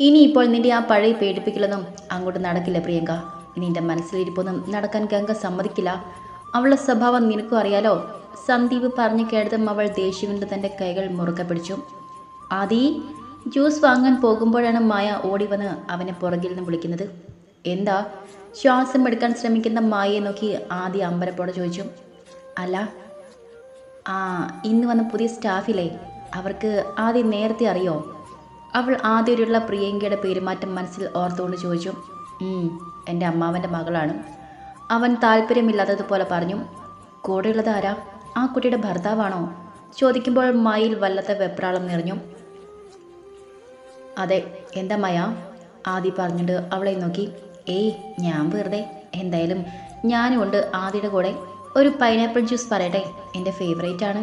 ഇനി ഇപ്പോൾ നിന്റെ ആ പഴയ പേടിപ്പിക്കലൊന്നും അങ്ങോട്ട് നടക്കില്ല പ്രിയങ്ക. നിന്റെ മനസ്സിലിരിപ്പൊന്നും നടക്കാൻ ഗംഗ സമ്മതിക്കില്ല. അവളുടെ സ്വഭാവം നിനക്കും അറിയാലോ. സന്ദീപ് പറഞ്ഞു കേട്ടതും അവൾ ദേഷ്യം കൊണ്ട് തന്റെ കൈകൾ മുറുക്ക പിടിച്ചു. ആദി ജ്യൂസ് വാങ്ങാൻ പോകുമ്പോഴാണ് മായ ഓടി വന്ന് അവനെ പുറകിൽ നിന്ന് വിളിക്കുന്നത്. എന്താ? ശ്വാസം എടുക്കാൻ ശ്രമിക്കുന്ന മായയെ നോക്കി ആദി അമ്പരപ്പോടെ ചോദിച്ചു. അല്ല. ആ ഇന്ന് വന്ന പുതിയ സ്റ്റാഫില്ലേ. അവർക്ക് ആദ്യം നേരത്തെ അറിയോ? അവൾ ആദ്യമൊരുള്ള പ്രിയങ്കയുടെ പെരുമാറ്റം മനസ്സിൽ ഓർത്തുകൊണ്ട് ചോദിച്ചു "ഉം, എന്റെ അമ്മാവന്റെ മകളാണ്. അവൻ താല്പര്യമില്ലാത്തതുപോലെ പറഞ്ഞു കൂടെയുള്ളത് ആരാ? ആ കുട്ടിയുടെ ഭർത്താവാണോ? ചോദിക്കുമ്പോൾ മയിൽ വല്ലാത്ത വെപ്രാളം നിറഞ്ഞു. അതെ എന്താ മയ? ആദി പറഞ്ഞിട്ട് അവളെ നോക്കി ഏയ് ഞാൻ വെറുതെ എന്തായാലും ഞാനും ഉണ്ട് ആദിയുടെ കൂടെ. ഒരു പൈനാപ്പിൾ ജ്യൂസ് പറയട്ടെ എന്റെ ഫേവറേറ്റ് ആണ്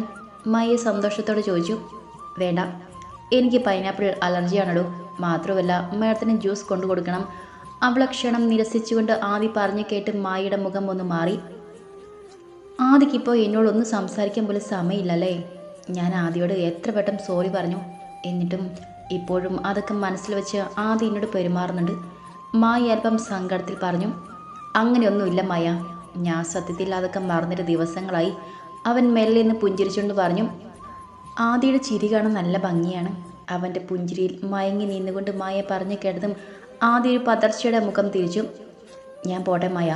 മയ സന്തോഷത്തോടെ ചോദിച്ചു വേണ്ട എനിക്ക് പൈനാപ്പിൾ അലർജിയാണല്ലോ മാത്രമല്ല മേഡത്തിന് ജ്യൂസ് കൊണ്ടു കൊടുക്കണം അവളെ ക്ഷണം നിരസിച്ചുകൊണ്ട് ആദി പറഞ്ഞു കേട്ട് മായയുടെ മുഖം ഒന്ന് മാറി. ആദിക്കിപ്പോൾ എന്നോടൊന്നും സംസാരിക്കാൻ പോലും സമയമില്ലല്ലേ? ഞാൻ ആദിയോട് എത്ര വട്ടം സോറി പറഞ്ഞു. എന്നിട്ടും ഇപ്പോഴും അതൊക്കെ മനസ്സിൽ വെച്ച് ആദി എന്നോട് പെരുമാറുന്നുണ്ട്. മായ അല്പം സങ്കടത്തിൽ പറഞ്ഞു അങ്ങനെയൊന്നുമില്ല മായ. ഞാൻ സത്യത്തിൽ അതൊക്കെ മറന്നിട്ട് ദിവസങ്ങളായി. അവൻ മെല്ലെ നിന്ന് പുഞ്ചിരിച്ചുകൊണ്ട് പറഞ്ഞു ആദിയുടെ ചിരി കാണാൻ നല്ല ഭംഗിയാണ്. അവന്റെ പുഞ്ചിരിയിൽ മയങ്ങി നിന്നുകൊണ്ട് മായ പറഞ്ഞു കേട്ടതും ആദ്യ ഒരു പതർച്ചയുടെ മുഖം തിരിച്ചു ഞാൻ പോട്ടെ മായ.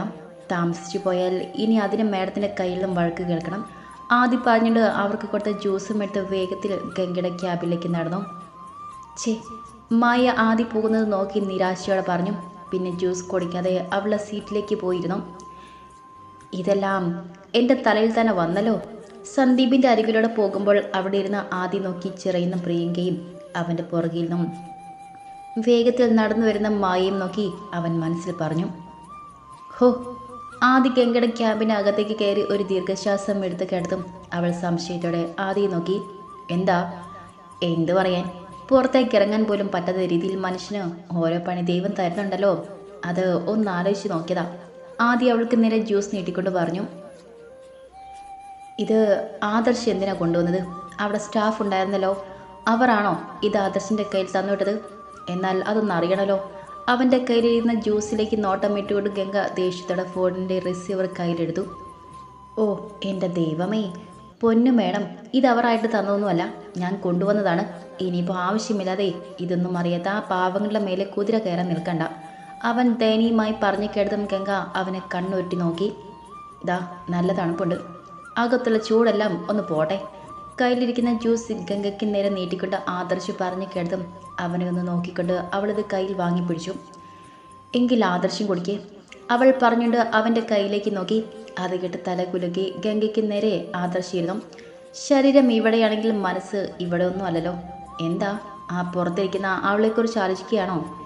താമസിച്ചു പോയാൽ ഇനി അതിന് മേഡത്തിന്റെ കയ്യിലും വഴക്ക് കേൾക്കണം ആദ്യം പറഞ്ഞിട്ട് അവർക്ക് കൊടുത്ത ജ്യൂസും എടുത്ത് വേഗത്തിൽ ഗംഗയുടെ ക്യാബിലേക്ക് നടന്നു. ചേ മായ ആദി പോകുന്നത് നോക്കി നിരാശയോടെ പറഞ്ഞു. പിന്നെ ജ്യൂസ് കുടിക്കാതെ അവളുടെ സീറ്റിലേക്ക് പോയിരുന്നു. ഇതെല്ലാം എന്റെ തലയിൽ തന്നെ വന്നല്ലോ. സന്ദീപിന്റെ അരികിലൂടെ പോകുമ്പോൾ അവിടെ ഇരുന്ന് ആദ്യം നോക്കി ചിറയുന്ന പ്രിയങ്കയും അവന്റെ പുറകിൽ നിന്നും. വേഗത്തിൽ നടന്നു വരുന്ന മായയും നോക്കി അവൻ മനസ്സിൽ പറഞ്ഞു ഹോ ആദി ഗംഗയുടെ ക്യാമ്പിനകത്തേക്ക് കയറി ഒരു ദീർഘശ്വാസം എടുത്ത് കിടത്തും. അവൾ സംശയത്തോടെ ആദിയെ നോക്കി എന്താ? എന്തു പറയാൻ? പുറത്തേക്ക് ഇറങ്ങാൻ പോലും പറ്റാത്ത രീതിയിൽ മനുഷ്യന് ഓരോ പണി ദൈവം തരുന്നുണ്ടല്ലോ. അത് ഒന്ന് ആലോചിച്ച് നോക്കിയതാ. ആദ്യം അവൾക്ക് നേരെ ജ്യൂസ് നീട്ടിക്കൊണ്ട് പറഞ്ഞു ഇത് ആദർശ് എന്തിനാ കൊണ്ടുവന്നത്? അവിടെ സ്റ്റാഫ് ഉണ്ടായിരുന്നല്ലോ. അവരാണോ ഇത് ആദർശിന്റെ കയ്യിൽ തന്നുവിട്ടത്? എന്നാൽ അതൊന്നും അറിയണമല്ലോ. അവന്റെ കയ്യിലിരുന്ന ജ്യൂസിലേക്ക് നോട്ടം ഇട്ടുകൊണ്ട് ഗംഗ ദേഷ്യത്തോടെ ഫോണിന്റെ റിസീവർ കയ്യിലെടുത്തു. ഓ എന്റെ ദൈവമേ. പൊന്നു മേഡം ഇത് അവരായിട്ട് തന്നതൊന്നുമല്ല. ഞാൻ കൊണ്ടുവന്നതാണ്. ഇനിയിപ്പോൾ ആവശ്യമില്ലാതെ ഇതൊന്നും അറിയാത്ത ആ പാവങ്ങളുടെ മേലെ കുതിര കയറാൻ നിൽക്കണ്ട. അവൻ ദയനീയമായി പറഞ്ഞു കേട്ടതും ഗംഗ അവനെ കണ്ണുരുട്ടി നോക്കി. ഇതാ നല്ല തണുപ്പുണ്ട്. അകത്തുള്ള ചൂടെല്ലാം ഒന്ന് പോട്ടെ. കയ്യിലിരിക്കുന്ന ജ്യൂസ് ഗംഗയ്ക്ക് നേരെ നീട്ടിക്കൊണ്ട് ആദർശ് പറഞ്ഞു കേട്ടതും അവനെ ഒന്ന് നോക്കിക്കൊണ്ട് അവളിത് കയ്യിൽ വാങ്ങി പിടിച്ചു. എങ്കിൽ ആദർശം കുടിക്കേ. അവൾ പറഞ്ഞുകൊണ്ട് അവന്റെ കയ്യിലേക്ക് നോക്കി. അത് കേട്ട് തല കുലുക്കി ഗംഗയ്ക്ക് നേരെ ആദർശിയിരുന്നു ശരീരം ഇവിടെയാണെങ്കിൽ മനസ്സ് ഇവിടെ ഒന്നും അല്ലല്ലോ. എന്താ? ആ പുറത്തിരിക്കുന്ന അവളെക്കുറിച്ച് ആലോചിക്കുകയാണോ?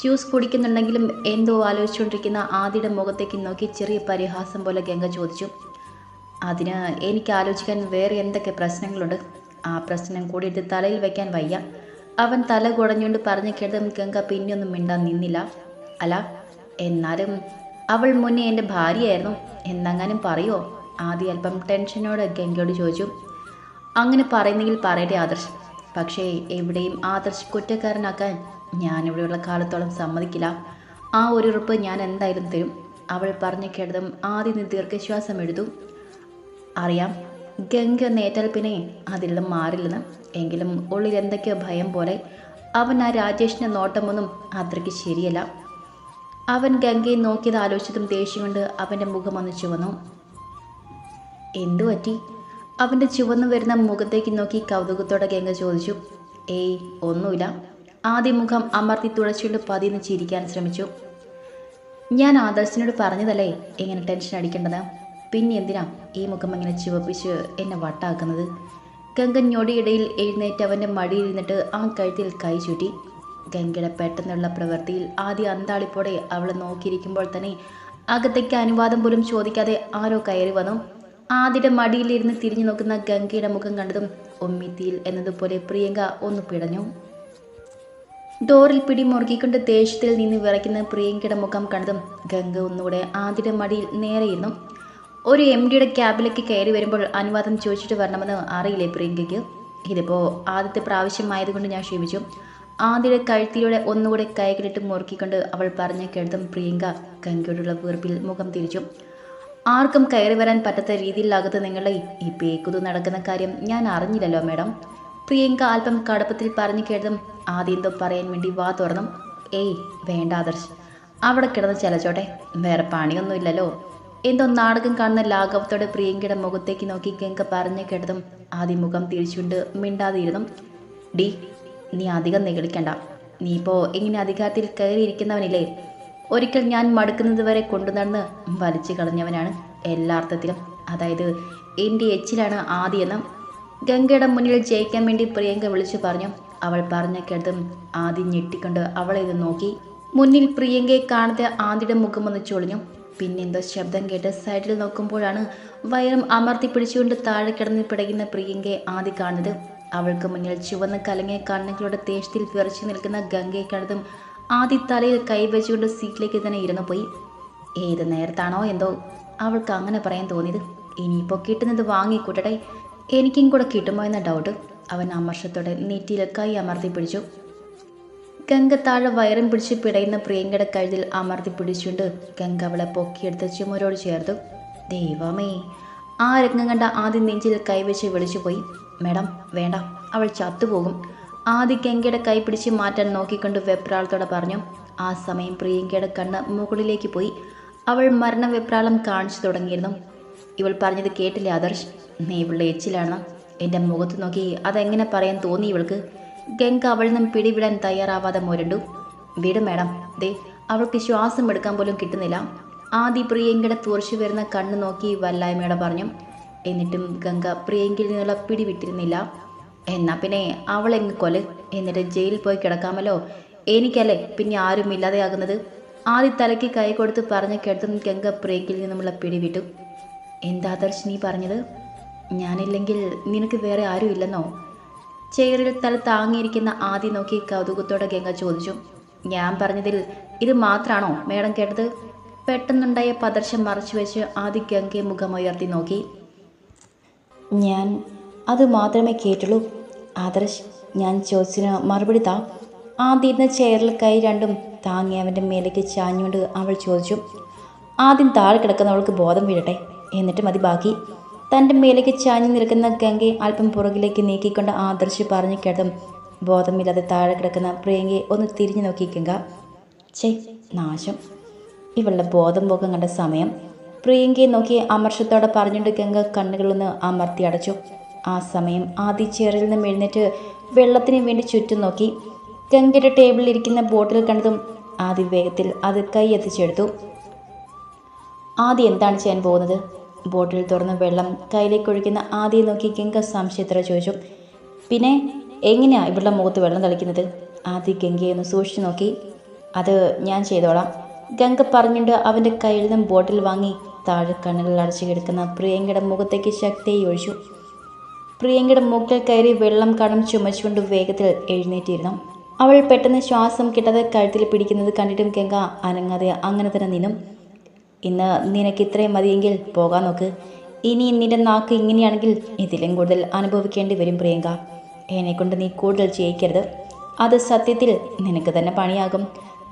ജ്യൂസ് കുടിക്കുന്നുണ്ടെങ്കിലും എന്തോ ആലോചിച്ചുകൊണ്ടിരിക്കുന്ന ആദിയുടെ മുഖത്തേക്ക് നോക്കി ചെറിയ പരിഹാസം പോലെ ഗംഗ ചോദിച്ചു. അതിന് എനിക്ക് ആലോചിക്കാൻ വേറെ എന്തൊക്കെ പ്രശ്നങ്ങളുണ്ട്? ആ പ്രശ്നം കൂടി എടുത്ത് തലയിൽ വയ്ക്കാൻ വയ്യ. അവൻ തല കുടഞ്ഞുകൊണ്ട് പറഞ്ഞു കേട്ടതും ഗംഗ പിന്നെയൊന്നും മിണ്ടാൻ നിന്നില്ല. അല്ല എന്നാലും അവൾ മുന്നേ എന്റെ ഭാര്യയായിരുന്നു. എന്നങ്ങാനും പറയുമോ ആദ്യം അല്പം ടെൻഷനോട് ഗംഗയോട് ചോദിച്ചു. അങ്ങനെ പറയുന്നെങ്കിൽ പറയട്ടെ ആദർശ്. പക്ഷേ എവിടെയും ആദർശ് കുറ്റക്കാരനാക്കാൻ ഞാൻ ഇവിടെയുള്ള കാലത്തോളം സമ്മതിക്കില്ല. ആ ഒരു ഉറപ്പ് ഞാൻ എന്തായാലും തരും. അവൾ പറഞ്ഞു കേട്ടതും ആദ്യം ദീർഘശ്വാസം എടുത്തു. അറിയാം. ഗംഗ നേറ്റാൽ പിന്നെ അതിൽ നിന്നും മാറില്ലെന്ന്. എങ്കിലും ഉള്ളിൽ എന്തൊക്കെയോ ഭയം പോലെ അവൻ ആ രാജേഷിന്റെ നോട്ടമൊന്നും അത്രയ്ക്ക് ശരിയല്ല. അവൻ ഗംഗയെ നോക്കിയത് ആലോചിച്ചതും ദേഷ്യം കൊണ്ട് അവന്റെ മുഖം ഒന്ന് ചുവന്നു. എന്തു പറ്റി? അവന്റെ ചുവന്നു വരുന്ന മുഖത്തേക്ക് നോക്കി കൗതുകത്തോടെ ഗംഗ ചോദിച്ചു. ഏയ് ഒന്നുമില്ല. ആദ്യ മുഖം അമർത്തി തുളച്ചുകൊണ്ട് പതിന്ന് ചിരിക്കാൻ ശ്രമിച്ചു. ഞാൻ ആദർശിനോട് പറഞ്ഞതല്ലേ? ഇങ്ങനെ ടെൻഷൻ അടിക്കേണ്ടത്? പിന്നെ എന്തിനാ ഈ മുഖം ഇങ്ങനെ ചുവപ്പിച്ച് എന്നെ വട്ടാക്കുന്നത്? ഗംഗൻ ഞൊടിയിടയിൽ എഴുന്നേറ്റ് അവന്റെ മടിയിരുന്നിട്ട് ആ കഴുത്തിൽ കൈ ചുറ്റി. ഗംഗയുടെ പെട്ടെന്നുള്ള പ്രവൃത്തിയിൽ ആദ്യ അന്താളിപ്പോടെ അവളെ നോക്കിയിരിക്കുമ്പോൾ തന്നെ അകത്തേക്ക് അനുവാദം പോലും ചോദിക്കാതെ ആരോ കയറി വന്നു. ആദ്യയുടെ മടിയിലിരുന്ന് തിരിഞ്ഞു നോക്കുന്ന ഗംഗയുടെ മുഖം കണ്ടതും ഒമ്മിത്തിയിൽ എന്നതുപോലെ പ്രിയങ്ക ഒന്ന് പിടഞ്ഞു. ഡോറിൽ പിടി മുറുക്കിക്കൊണ്ട് ദേഷ്യത്തിൽ നിന്ന് വിറയ്ക്കുന്ന പ്രിയങ്കയുടെ മുഖം കണ്ടതും ഗംഗ ഒന്നുകൂടെ ആദ്യയുടെ മടിയിൽ നേരെയിരുന്നു. ഒരു എം ഡിയുടെ ക്യാബിലേക്ക് കയറി വരുമ്പോൾ അനുവാദം ചോദിച്ചിട്ട് വരണമെന്ന് അറിയില്ലേ പ്രിയങ്കയ്ക്ക്? ഇതിപ്പോൾ ആദ്യത്തെ പ്രാവശ്യമായതുകൊണ്ട് ഞാൻ ക്ഷമിച്ചു. ആദ്യയുടെ കഴുത്തിലൂടെ ഒന്നുകൂടെ കൈകളിട്ട് മുറുക്കിക്കൊണ്ട് അവൾ പറഞ്ഞ കേട്ടതും പ്രിയങ്ക കങ്കയോടുള്ള വീർപ്പിൽ മുഖം തിരിച്ചു. ആർക്കും കയറി വരാൻ പറ്റാത്ത രീതിയിലാകത്ത് നിങ്ങളുടെ ഈ പേക്കുതു നടക്കുന്ന കാര്യം ഞാൻ അറിഞ്ഞില്ലല്ലോ മേഡം. പ്രിയങ്ക അല്പം കടുപ്പത്തിൽ പറഞ്ഞു കേട്ടതും ആദ്യം എന്തോ പറയാൻ വേണ്ടി വാ തുറന്നു. ഏയ് വേണ്ട ആദർശ്. അവിടെ കിടന്ന് ചലച്ചോട്ടെ. വേറെ പണിയൊന്നുമില്ലല്ലോ. എന്തോ നാടകം കാണുന്ന ലാഘവത്തോടെ പ്രിയങ്കയുടെ മുഖത്തേക്ക് നോക്കി ഗംഗ പറഞ്ഞു കേട്ടതും ആദ്യം മുഖം തിരിച്ചുകൊണ്ട് മിണ്ടാതിരുന്നു. ഡി നീ അധികം നിഗളിക്കണ്ട. നീ ഇപ്പോ ഇങ്ങനെ അധികാരത്തിൽ കയറിയിരിക്കുന്നവനില്ലേ? ഒരിക്കൽ ഞാൻ മടുക്കുന്നത് വരെ കൊണ്ടുനടന്ന് വലിച്ചു കളഞ്ഞവനാണ് എല്ലാ അർത്ഥത്തിലും അതായത് എന്റെ എച്ചിലാണ് ആദിയെന്നും. ഗംഗയുടെ മുന്നിൽ ജയിക്കാൻ വേണ്ടി പ്രിയങ്ക വിളിച്ചു പറഞ്ഞു. അവൾ പറഞ്ഞ കേട്ടതും ആദ്യം ഞെട്ടിക്കൊണ്ട് അവളെ ഇത് നോക്കി. മുന്നിൽ പ്രിയങ്കയെ കാണാതെ ആദ്യയുടെ ഒന്ന് ചൊളിഞ്ഞു. പിന്നെന്തോ ശബ്ദം കേട്ട് സൈഡിൽ നോക്കുമ്പോഴാണ് വയറും അമർത്തി പിടിച്ചുകൊണ്ട് താഴെ കിടന്ന് പിടയുന്ന പ്രിയങ്കയെ ആദ്യ കാണുന്നത്. അവൾക്ക് മുന്നിൽ ചുവന്ന കലങ്ങിയ കണ്ണുകളുടെ തേഷ്ടത്തിൽ വിറച്ചു നിൽക്കുന്ന ഗംഗയെ കണ്ടതും ആദ്യ തലയിൽ കൈവച്ചുകൊണ്ട് സീറ്റിലേക്ക് തന്നെ ഇരുന്നു പോയി. ഏത് നേരത്താണോ എന്തോ അവൾക്ക് അങ്ങനെ പറയാൻ തോന്നിയത്. ഇനിയിപ്പോൾ കിട്ടുന്നത് വാങ്ങിക്കൂട്ടട്ടെ. എനിക്കും കൂടെ കിട്ടുമോ എന്ന ഡൗട്ട് അവൻ അമർഷത്തോടെ നെറ്റിയിൽ കൈ അമർത്തി പിടിച്ചു. ഗംഗ താഴെ വയറും പിടിച്ച് പിടയുന്ന പ്രിയങ്കയുടെ കഴുതിൽ അമർത്തി പിടിച്ചുകൊണ്ട് ഗംഗ അവളെ പൊക്കിയെടുത്ത് ചുമരോട് ചേർത്തു. ദൈവമേ ആ രംഗം കണ്ട ആദ്യം നെഞ്ചിൽ കൈവച്ച് വിളിച്ചുപോയി മേഡം വേണ്ട അവൾ ചത്തുപോകും. ആദ്യ ഗംഗയുടെ കൈ പിടിച്ച് മാറ്റാൻ നോക്കിക്കൊണ്ട് വെപ്രാളത്തോടെ പറഞ്ഞു. ആ സമയം പ്രിയങ്കയുടെ കണ്ണ് മുകളിലേക്ക് പോയി. അവൾ മരണ വെപ്രാളം കാണിച്ചു തുടങ്ങിയിരുന്നു. ഇവൾ പറഞ്ഞത് കേട്ടില്ലേ ആദർശ്? നീ ഇവളുടെ എച്ചിലാണ് എന്റെ മുഖത്ത് നോക്കി അതെങ്ങനെ പറയാൻ തോന്നി ഇവൾക്ക്? ഗംഗ അവളിൽ നിന്നും പിടിവിടാൻ തയ്യാറാവാതെ മുരണ്ടു. വിടും മേഡം. ദേ അവൾക്ക് ശ്വാസം എടുക്കാൻ പോലും കിട്ടുന്നില്ല. ആദി പ്രിയങ്കയുടെ തുറച്ചു വരുന്ന കണ്ണ് നോക്കി വല്ലായ്മയുടെ പറഞ്ഞു എന്നിട്ടും ഗംഗ പ്രിയങ്കിൽ നിന്നുള്ള പിടി വിട്ടിരുന്നില്ല എന്നാ പിന്നെ അവളെങ്ങ് കൊൽ. എന്നിട്ട് ജയിലിൽ പോയി കിടക്കാമല്ലോ. എനിക്കല്ലേ പിന്നെ ആരും ഇല്ലാതെയാകുന്നത്? ആദ്യ തലയ്ക്ക് കൈ കൊടുത്ത് പറഞ്ഞ കേട്ടും ഗംഗ പ്രിയങ്കിൽ നിന്നുമുള്ള പിടിവിട്ടു. എന്താ ദർശിനി പറഞ്ഞത്? ഞാനില്ലെങ്കിൽ നിനക്ക് വേറെ ആരും ഇല്ലെന്നോ? ചെയറിൽ തല താങ്ങിയിരിക്കുന്ന ആദ്യം നോക്കി കൗതുകത്തോടെ ഗംഗ ചോദിച്ചു ഞാൻ പറഞ്ഞതിൽ ഇത് മാത്രാണോ? മേഡം കേട്ടത് പെട്ടെന്നുണ്ടായ പദർശം മറച്ചു വെച്ച് ആദ്യ ഗംഗയെ മുഖമുയർത്തി നോക്കി. ഞാൻ അത് മാത്രമേ കേട്ടുള്ളൂ. ആദർശ് ഞാൻ ചോദിച്ചതിന് മറുപടി താ. ആദ്യം ഇരുന്ന ചെയറിൽ കൈ രണ്ടും താങ്ങി അവന്റെ മേലേക്ക് ചാഞ്ഞുകൊണ്ട് അവൾ ചോദിച്ചു ആദ്യം താഴെ കിടക്കുന്നവൾക്ക് ബോധം വീഴട്ടെ. എന്നിട്ട് മതി ബാക്കി. തന്റെ മേലേക്ക് ചാഞ്ഞു നിൽക്കുന്ന ഗംഗയെ അല്പം പുറകിലേക്ക് നീക്കിക്കൊണ്ട് ആദർശി പറഞ്ഞു കേട്ടതും ബോധമില്ലാതെ താഴെ കിടക്കുന്ന പ്രിയങ്കയെ ഒന്ന് തിരിഞ്ഞു നോക്കി ഗംഗ. ചേ നാശം. ഇവളുടെ ബോധം പോകാൻ കണ്ട സമയം. പ്രിയങ്കയെ നോക്കി അമർഷത്തോടെ പറഞ്ഞുകൊണ്ട് ഗംഗ കണ്ണുകളൊന്ന് അമർത്തി അടച്ചു. ആ സമയം ആദ്യ ചേറിൽ നിന്ന് എഴുന്നേറ്റ് വെള്ളത്തിന് വേണ്ടി ചുറ്റും നോക്കി. ഗംഗയുടെ ടേബിളിൽ ഇരിക്കുന്ന ബോട്ടിൽ കണ്ടതും ആദ്യ വേഗത്തിൽ അത് കൈ എത്തിച്ചെടുത്തു. ആദ്യം എന്താണ് ചെയ്യാൻ പോകുന്നത്? ബോട്ടിൽ തുറന്ന് വെള്ളം കയ്യിലേക്ക് ഒഴിക്കുന്ന ആദ്യം നോക്കി ഗംഗ സംശയത്തോടെ ചോദിച്ചു പിന്നെ എങ്ങനെയാ ഇവളുടെ മുഖത്ത് വെള്ളം തളിക്കുന്നത്? ആദ്യ ഗംഗയെ ഒന്ന് സൂക്ഷിച്ചു നോക്കി അത് ഞാൻ ചെയ്തോളാം. ഗംഗ പറഞ്ഞിട്ട് അവന്റെ കയ്യിൽ നിന്നും ബോട്ടിൽ വാങ്ങി താഴെ കണ്ണുകൾ അടച്ചു കിടക്കുന്ന പ്രിയങ്കയുടെ മുഖത്തേക്ക് ശക്തിയായി ഒഴിച്ചു. പ്രിയങ്കയുടെ മുക്കിൽ കയറി വെള്ളം കടം ചുമച്ചുകൊണ്ട് വേഗത്തിൽ എഴുന്നേറ്റിരുന്നു. അവൾ പെട്ടെന്ന് ശ്വാസം കിട്ടാതെ കഴുത്തിൽ പിടിക്കുന്നത് കണ്ടിട്ടും ഗംഗ അനങ്ങാതെ അങ്ങനെ തന്നെ നിന്നും. ഇന്ന് നിനക്ക് ഇത്രയും മതിയെങ്കിൽ പോകാൻ നോക്ക്. ഇനി നിന്റെ നാക്ക് ഇങ്ങനെയാണെങ്കിൽ ഇതിലും കൂടുതൽ അനുഭവിക്കേണ്ടി വരും പ്രിയങ്ക. എന്നെക്കൊണ്ട് നീ കൂടുതൽ ചെയ്യിക്കരുത്. അത് സത്യത്തിൽ നിനക്ക് തന്നെ പണിയാകും.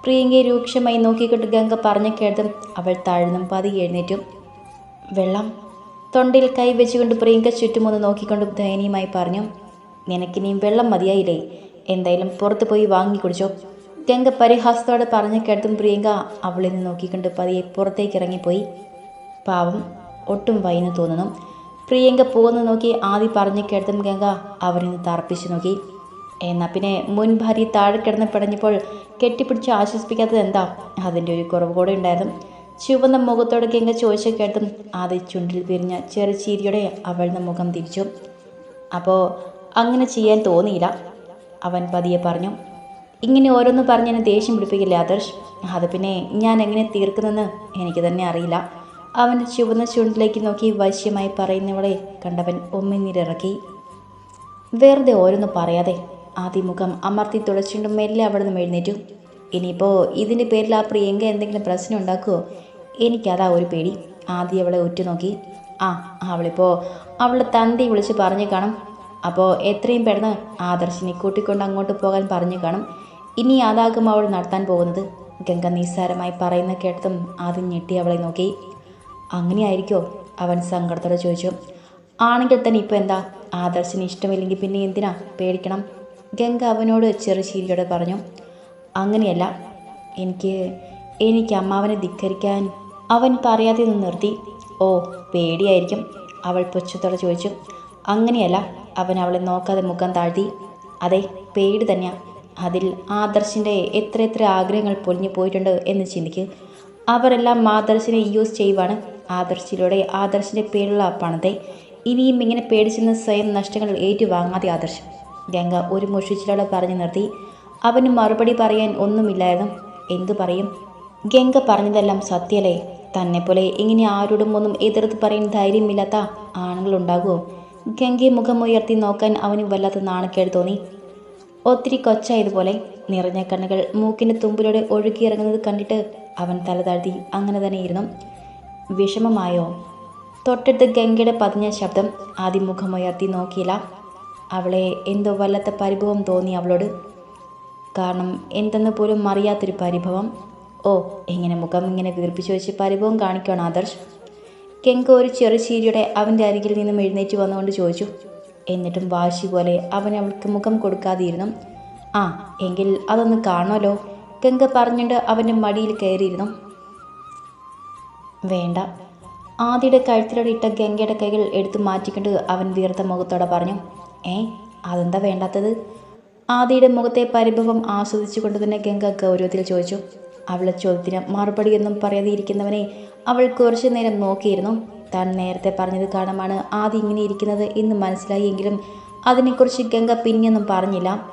പ്രിയങ്കയെ രൂക്ഷമായി നോക്കിക്കൊണ്ട് ഗംഗ പറഞ്ഞു കേട്ടതും അവൾ താഴ്ന്നും പതി എഴുന്നേറ്റും. വെള്ളം. തൊണ്ടയിൽ കൈ വെച്ചുകൊണ്ട് പ്രിയങ്ക ചുറ്റുമൊന്ന് നോക്കിക്കൊണ്ട് ദയനീയമായി പറഞ്ഞു നിനക്കിനിയും വെള്ളം മതിയായില്ലേ? എന്തായാലും പുറത്തു പോയി വാങ്ങി കുടിച്ചോ. ഗംഗ പരിഹാസത്തോടെ പറഞ്ഞു കേട്ടതും പ്രിയങ്ക അവളിൽ നിന്ന് നോക്കിക്കൊണ്ട് പതിയെ പുറത്തേക്ക് ഇറങ്ങിപ്പോയി. പാവം ഒട്ടും വൈന്ന് തോന്നുന്നു. പ്രിയങ്ക പോകുന്ന നോക്കി ആദ്യം പറഞ്ഞു കേട്ടതും ഗംഗ അവരിൽ നിന്ന് തറപ്പിച്ചു നോക്കി. എന്നാൽ പിന്നെ മുൻ ഭാര്യ താഴെ കിടന്ന് പിടഞ്ഞപ്പോൾ കെട്ടിപ്പിടിച്ച് ആശ്വസിപ്പിക്കാത്തത് എന്താ? അതിന്റെ ഒരു കുറവ് കൂടെ ഉണ്ടായിരുന്നു. ചുവന്ന മുഖത്തോടെ ഗംഗ ചോദിച്ച കേട്ടും ആദ്യ ചുണ്ടിൽ പിരിഞ്ഞ ചെറു ചീരിയോടെ അവളുടെ മുഖം തിരിച്ചു. അപ്പോൾ അങ്ങനെ ചെയ്യാൻ തോന്നിയില്ല? അവൻ പതിയെ പറഞ്ഞു. ഇങ്ങനെ ഓരോന്ന് പറഞ്ഞ് എന്നെ ദേഷ്യം പിടിപ്പിക്കില്ല ആദർശ്? അത് പിന്നെ ഞാൻ എങ്ങനെ തീർക്കുന്നെന്ന് എനിക്ക് തന്നെ അറിയില്ല. അവന്റെ ചുവന്ന ചുണ്ടിലേക്ക് നോക്കി വശ്യമായി പറയുന്നവളെ കണ്ടവൻ ഒമ്മിനീരിറക്കി വെറുതെ ഓരോന്ന് പറയാതെ ആദിമുഖം അമർത്തി തുളച്ചുകൊണ്ട് മെല്ലെ അവിടെ നിന്ന് എഴുന്നേറ്റു. ഇനിയിപ്പോൾ ഇതിന്റെ പേരിൽ ആ പ്രിയങ്ക എന്തെങ്കിലും പ്രശ്നം ഉണ്ടാക്കുമോ എനിക്കതാ ഒരു പേടി. ആദ്യം അവളെ ഉറ്റുനോക്കി. ആ അവളിപ്പോൾ അവളുടെ തന്തി വിളിച്ച് പറഞ്ഞു കാണും. അപ്പോൾ എത്രയും പെട്ടെന്ന് ആദർശിനെ കൂട്ടിക്കൊണ്ട് അങ്ങോട്ട് പോകാൻ പറഞ്ഞു കാണും. ഇനി അതാകും അവൾ നടത്താൻ പോകുന്നത്. ഗംഗ നിസ്സാരമായി പറയുന്ന കേട്ടതും ആദ്യം ഞെട്ടി അവളെ നോക്കി. അങ്ങനെയായിരിക്കോ? അവൻ സങ്കടത്തോടെ ചോദിച്ചു. ആണെങ്കിൽ തന്നെ ഇപ്പം എന്താ? ആദർശിന് ഇഷ്ടമില്ലെങ്കിൽ പിന്നെ എന്തിനാ? പേടിക്കണം. ഗംഗ അവനോട് ചെറു ചീരിയോടെ പറഞ്ഞു. അങ്ങനെയല്ല. എനിക്ക് എനിക്ക് അമ്മാവനെ ധിക്കരിക്കാൻ അവൻ പറയാതെ നിന്ന് നിർത്തി. ഓ പേടിയായിരിക്കും അവൾ പുച്ഛത്തോടെ ചോദിച്ചു. അങ്ങനെയല്ല. അവൻ അവളെ നോക്കാതെ മുഖം താഴ്ത്തി. അതെ പേടി തന്നെയാ. അതിൽ ആദർശിന്റെ എത്ര എത്ര ആഗ്രഹങ്ങൾ പൊളിഞ്ഞു പോയിട്ടുണ്ട് എന്ന് ചിന്തിക്ക്. അവരെല്ലാം ആദർശിനെ യൂസ് ചെയ്യുവാണ്. ആദർശിലൂടെ ആദർശിന്റെ പേരുള്ള പണത്തെ ഇനിയും ഇങ്ങനെ പേടിച്ചെന്ന് സ്വയം നഷ്ടങ്ങൾ ഏറ്റുവാങ്ങാതെ ആദർശം. ഗംഗ ഒരു മുഷിച്ചിലോടെ പറഞ്ഞു നിർത്തി. അവന് മറുപടി പറയാൻ ഒന്നുമില്ലായിരുന്നു. എന്തു പറയും? ഗംഗ പറഞ്ഞതെല്ലാം സത്യല്ലേ? തന്നെപ്പോലെ ഇങ്ങനെ ആരോടും ഒന്നും എതിർത്ത് പറയാൻ ധൈര്യമില്ലാത്ത ആണുങ്ങളുണ്ടാകുമോ ഗംഗയെ മുഖമുയർത്തി നോക്കാൻ അവന് വല്ലാത്ത നാണക്കേട് തോന്നി. ഒത്തിരി കൊച്ചായതുപോലെ നിറഞ്ഞ കണ്ണുകൾ മൂക്കിന്റെ തുമ്പിലൂടെ ഒഴുകിയിറങ്ങുന്നത് കണ്ടിട്ട് അവൻ തല താഴ്ത്തി അങ്ങനെ തന്നെ ഇരുന്നു. വിഷമമായോ? തൊട്ടടുത്ത് ഗംഗയുടെ പതിഞ്ഞ ശബ്ദം ആദ്യം നോക്കിയില്ല. അവളെ എന്തോ വല്ലാത്ത പരിഭവം തോന്നി അവളോട്. കാരണം എന്തെന്ന് പോലും അറിയാത്തൊരു പരിഭവം. ഓ എങ്ങനെ മുഖം ഇങ്ങനെ വീർപ്പിച്ചു വെച്ച് പരിഭവം കാണിക്കുകയാണ് ആദർശ്? കെങ്ക ഒരു ചെറു ചീരിയുടെ അവന്റെ അരികിൽ നിന്നും എഴുന്നേറ്റ് വന്നുകൊണ്ട് ചോദിച്ചു എന്നിട്ടും വാശി പോലെ അവൻ അവൾക്ക് മുഖം കൊടുക്കാതിരുന്നു. ആ എങ്കിൽ അതൊന്ന് കാണുമല്ലോ ഗംഗ പറഞ്ഞുകൊണ്ട് അവന്റെ മടിയിൽ കയറിയിരുന്നു. വേണ്ട ആദ്യയുടെ കഴുത്തിലൂടെ ഇട്ട ഗംഗയുടെ കൈകൾ എടുത്തു മാറ്റിക്കൊണ്ട് അവൻ വീർത്ത മുഖത്തോടെ പറഞ്ഞു. ഏ അതെന്താ വേണ്ടാത്തത്? ആദിയുടെ മുഖത്തെ പരിഭവം ആസ്വദിച്ചുകൊണ്ട് തന്നെ ഗംഗ ഗൗരവത്തിൽ ചോദിച്ചു. അവളെ ചോദ്യത്തിന് മറുപടിയൊന്നും പറയാതെ ഇരിക്കുന്നവനെ അവൾ കുറച്ചു നേരം നോക്കിയിരുന്നു. താൻ നേരത്തെ പറഞ്ഞത് കാരണമാണ് ആദ്യം ഇങ്ങനെ ഇരിക്കുന്നത് എന്ന് മനസ്സിലായെങ്കിലും അതിനെക്കുറിച്ച് ഗംഗ പിന്നെയൊന്നും പറഞ്ഞില്ല.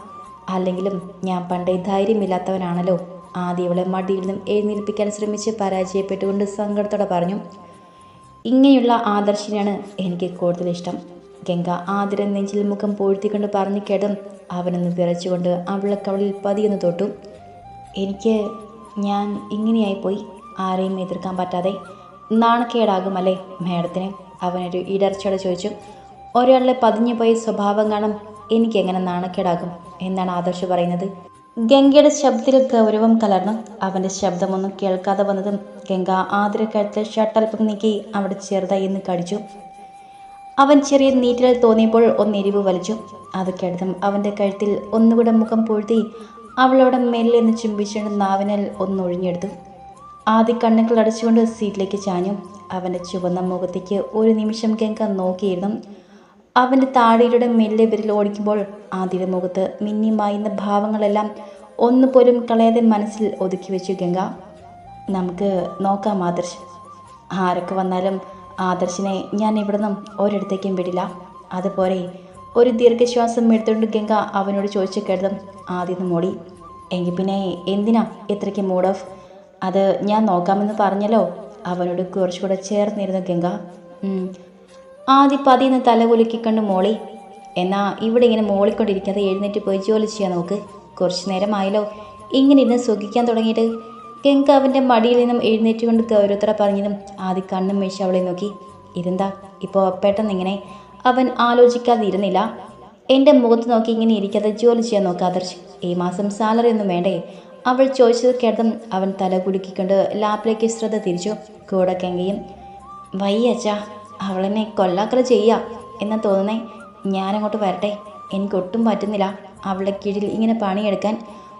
അല്ലെങ്കിലും ഞാൻ പണ്ടേ ധൈര്യമില്ലാത്തവനാണല്ലോ. ആദ്യം ഇവളെ മടിയിൽ നിന്നും എഴുന്നേൽപ്പിക്കാൻ ശ്രമിച്ച് പരാജയപ്പെട്ടുകൊണ്ട് സങ്കടത്തോടെ പറഞ്ഞു ഇങ്ങനെയുള്ള ആദർശിനെയാണ് എനിക്ക് കൂടുതൽ ഇഷ്ടം. ഗംഗ ആതിര നെഞ്ചിൽ മുഖം പൂഴ്ത്തിക്കൊണ്ട് പറഞ്ഞു കേട്ടും അവനൊന്ന് വിറച്ചുകൊണ്ട് അവളെ കവളിൽ പതിയെന്ന് തൊട്ടു. എനിക്ക് ഞാൻ ഇങ്ങനെയായിപ്പോയി. ആരെയും എതിർക്കാൻ പറ്റാതെ. നാണക്കേടാകുമല്ലേ മേഡത്തിന് അവനൊരു ഇടർച്ചയോടെ ചോദിച്ചു ഒരാളുടെ പതിഞ്ഞു പോയ സ്വഭാവം കാണും എനിക്കെങ്ങനെ നാണക്കേടാകും? എന്നാണ് ആദർശ് പറയുന്നത്. ഗംഗയുടെ ശബ്ദത്തിൽ ഗൗരവം കലർന്നു. അവന്റെ ശബ്ദമൊന്നും കേൾക്കാതെ വന്നതും ഗംഗ ആതിരക്കാലത്ത് ഷട്ടൽപ്പം നീക്കി അവിടെ ചെറുതായി എന്ന് കടിച്ചു. അവൻ ചെറിയ നീറ്റൽ തോന്നിയപ്പോൾ ഒന്ന് എരിവ് വലിച്ചു. അത് കേട്ടതും അവന്റെ കഴുത്തിൽ ഒന്നുകൂടെ മുഖം പൂഴ്ത്തി അവളോടെ മെല്ലെ ഒന്ന് ചുംബിച്ചുകൊണ്ട് നാവിനൽ ഒന്നൊഴിഞ്ഞെടുത്തു ആദ്യ കണ്ണുകൾ അടച്ചുകൊണ്ട് സീറ്റിലേക്ക് ചാഞ്ഞു. അവന്റെ ചുവന്ന മുഖത്തേക്ക് ഒരു നിമിഷം ഗംഗ നോക്കിയിരുന്നു. അവന്റെ താടിയിലൂടെ മെല്ലെ വിരൽ ഓടിക്കുമ്പോൾ ആദ്യയുടെ മുഖത്ത് മിന്നിമായുന്ന ഭാവങ്ങളെല്ലാം ഭാവങ്ങളെല്ലാം ഒന്നുപോലും കളയാതെ മനസ്സിൽ ഒതുക്കി വെച്ചു ഗംഗ. നമുക്ക് നോക്കാം ആദർശ്. ആരൊക്കെ വന്നാലും ആദർശിനെ ഞാൻ ഇവിടുന്നും ഒരിടത്തേക്കും വിടില്ല. അതുപോലെ ഒരു ദീർഘശ്വാസം എടുത്തുകൊണ്ട് ഗംഗ അവനോട് ചോദിച്ചു കേട്ടതും ആദ്യം മോടി. എങ്കിൽ പിന്നെ എന്തിനാ ഇത്രയ്ക്ക് മൂഡ് ഓഫ്? അത് ഞാൻ നോക്കാമെന്ന് പറഞ്ഞല്ലോ. അവനോട് കുറച്ചുകൂടെ ചേർന്നിരുന്നു ഗംഗ. ആദ്യ പതിന്ന് തലകുലുക്കിക്കൊണ്ട് മോളി. എന്നാ ഇവിടെ ഇങ്ങനെ മോളിക്കൊണ്ടിരിക്കാതെ എഴുന്നേറ്റ് പോയി ജോലി ചെയ്യാൻ നോക്ക്. കുറച്ചു നേരമായല്ലോ. ഇങ്ങനെ ഇരുന്ന് സുഖിക്കാൻ തുടങ്ങിയിട്ട് ഗംഗ അവന്റെ മടിയിൽ നിന്നും എഴുന്നേറ്റ് കൊണ്ട് ഗൗരവത്തോടെ പറഞ്ഞതും ആദ്യ കണ്ണും മേശ അവളെ നോക്കി. ഇതെന്താ? ഇപ്പോൾ പെട്ടെന്ന് ഇങ്ങനെ അവൻ ആലോചിക്കാതെ ഇരുന്നില്ല എന്റെ മുഖത്ത് നോക്കി ഇങ്ങനെ ഇരിക്കാതെ ജോലി ചെയ്യാൻ നോക്ക് ഈ മാസം സാലറി ഒന്നും വേണ്ടേ. അവൾ ചോദിച്ചത് കേട്ടതും അവൻ തല കുലുക്കിക്കൊണ്ട് ലാപ്പിലേക്ക് ശ്രദ്ധ തിരിച്ചു. കൂടെ കെങ്കയും വയ്യച്ചാ അവളെന്നെ കൊല്ലാക്കല ചെയ്യാ എന്നാ തോന്നുന്നേ. ഞാനങ്ങോട്ട് വരട്ടെ. എനിക്കൊട്ടും പറ്റുന്നില്ല അവളുടെ കീഴിൽ ഇങ്ങനെ പണിയെടുക്കാൻ.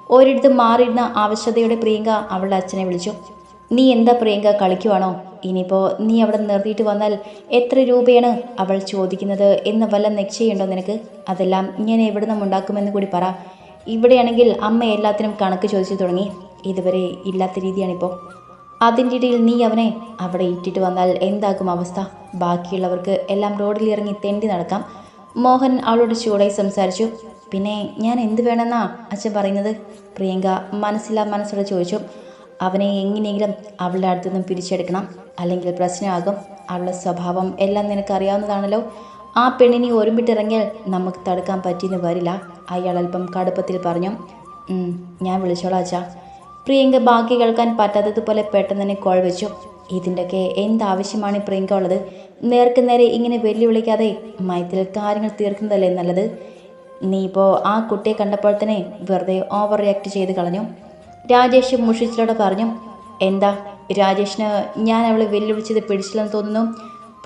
ഒരിടത്ത് മാറിയിരുന്ന ആവശ്യതയുടെ പ്രിയങ്ക അവളുടെ അച്ഛനെ വിളിച്ചു. നീ എന്താ പ്രിയങ്ക കളിക്കുവാണോ? ഇനിയിപ്പോൾ നീ അവിടെ നിർത്തിയിട്ട് വന്നാൽ എത്ര രൂപയാണ് അവൾ ചോദിക്കുന്നത് എന്ന് വല്ല നിശ്ചയമുണ്ടോ നിനക്ക്? അതെല്ലാം ഞാൻ എവിടെ നിന്നും ഉണ്ടാക്കുമെന്ന് കൂടി പറ. ഇവിടെയാണെങ്കിൽ അമ്മ എല്ലാത്തിനും കണക്ക് ചോദിച്ചു തുടങ്ങി. ഇതുവരെ ഇല്ലാത്ത രീതിയാണിപ്പോൾ അതിന്റെ ഇടയിൽ നീ അവനെ അവിടെ ഇട്ടിട്ട് വന്നാൽ എന്താകും അവസ്ഥ? ബാക്കിയുള്ളവർക്ക് എല്ലാം റോഡിൽ ഇറങ്ങി തെണ്ടി നടക്കാം. മോഹൻ അവളോട് ചൂടായി സംസാരിച്ചു. പിന്നെ ഞാൻ എന്ത് വേണമെന്നാ അച്ഛൻ പറയുന്നത്? പ്രിയങ്ക മനസ്സില്ലാ മനസ്സോടെ ചോദിച്ചു. അവനെ എങ്ങനെയെങ്കിലും അവളുടെ അടുത്തു നിന്നും പിരിച്ചെടുക്കണം. അല്ലെങ്കിൽ പ്രശ്നമാകും. അവളുടെ സ്വഭാവം എല്ലാം നിനക്കറിയാവുന്നതാണല്ലോ. ആ പെണ്ണിനെ ഒരുമിട്ടിറങ്ങിയാൽ നമുക്ക് തടുക്കാൻ പറ്റിയെന്ന് വരില്ല. അയാൾ അല്പം കടുപ്പത്തിൽ പറഞ്ഞു ഞാൻ വിളിച്ചോളാം അച്ഛാ. പ്രിയങ്ക ബാക്കി കേൾക്കാൻ പറ്റാത്തതുപോലെ പെട്ടെന്ന് തന്നെ കോൾ വെച്ചു. ഇതിന്റെയൊക്കെ എന്താവശ്യമാണ് പ്രിയങ്ക ഉള്ളത്? നേർക്ക് നേരെ ഇങ്ങനെ വെല്ലുവിളിക്കാതെ മയത്തിൽ കാര്യങ്ങൾ തീർക്കുന്നതല്ലേ നല്ലത്? നീ ഇപ്പോൾ ആ കുട്ടിയെ കണ്ടപ്പോൾ തന്നെ വെറുതെ ഓവർ റിയാക്ട് ചെയ്ത് കളഞ്ഞു. രാജേഷ് മുഷിച്ചിലോടെ പറഞ്ഞു എന്താ രാജേഷിന് ഞാൻ അവളെ വെല്ലുവിളിച്ചത് പിടിച്ചില്ലെന്ന് തോന്നുന്നു?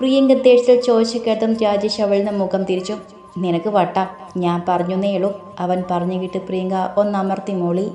പ്രിയങ്ക ദേഷ്യത്തിൽ ചോദിച്ചു കേട്ടും രാജേഷ് അവളുടെ മുഖം തിരിച്ചു. നിനക്ക് വട്ട. ഞാൻ പറഞ്ഞു ഉള്ളൂ. അവൻ പറഞ്ഞു കിട്ട് പ്രിയങ്ക ഒന്നമർത്തി മോളി.